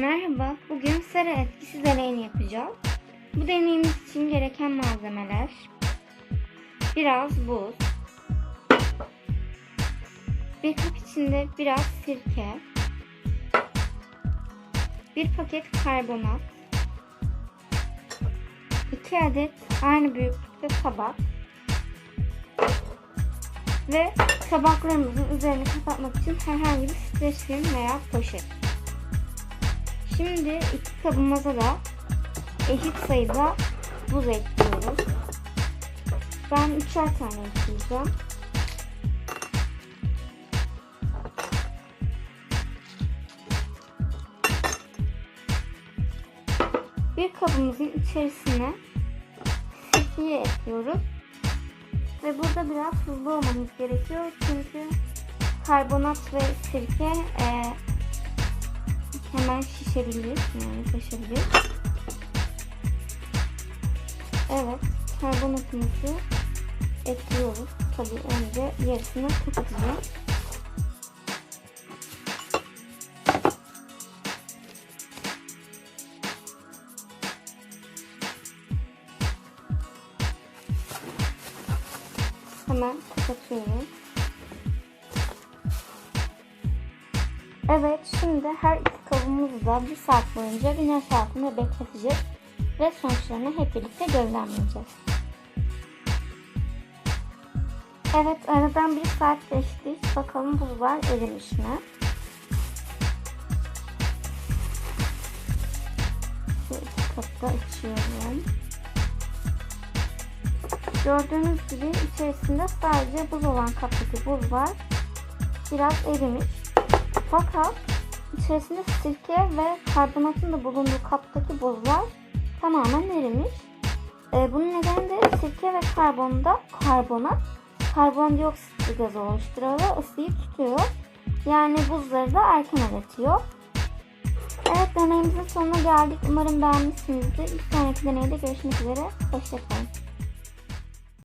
Merhaba, bugün sera etkisi deneyini yapacağız. Bu deneyimiz için gereken malzemeler biraz buz, bir kap içinde biraz sirke, bir paket karbonat, iki adet aynı büyüklükte tabak ve tabaklarımızın üzerini kapatmak için herhangi bir streç film veya poşet. Şimdi iki kabımıza da eşit sayıda buz ekliyoruz. Ben üçer tane ekleyeceğim. Bir kabımızın içerisine sirkeyi ekliyoruz. Ve burada biraz hızlı olmamız gerekiyor çünkü karbonat ve sirke e, hemen şişebilir yani taşabilir. Evet karbonatımızı ekliyoruz. Tabi önce yarısını kapatacağım. Hemen kapatıyorum. Evet şimdi her iki kabımızı da bir saat boyunca güneş altında bekleteceğiz ve sonuçlarını hep birlikte gözlemleyeceğiz. Evet aradan bir saat geçti. Bakalım buzlar erimiş mi? Şu iki kapı açıyorum. Gördüğünüz gibi içerisinde sadece buz olan kaptaki buzlar biraz erimiş. Fakat içerisinde sirke ve karbonatın da bulunduğu kaptaki buzlar tamamen erimiş. Ee, bunun nedeni de sirke ve karbonda karbonat karbondioksit gazı oluşturuyor ve ısıyı tutuyor. Yani buzları da erken eritiyor. Evet deneyimizin sonuna geldik. Umarım beğenmişsinizdir. Bir sonraki deneyde görüşmek üzere. Hoşçakalın.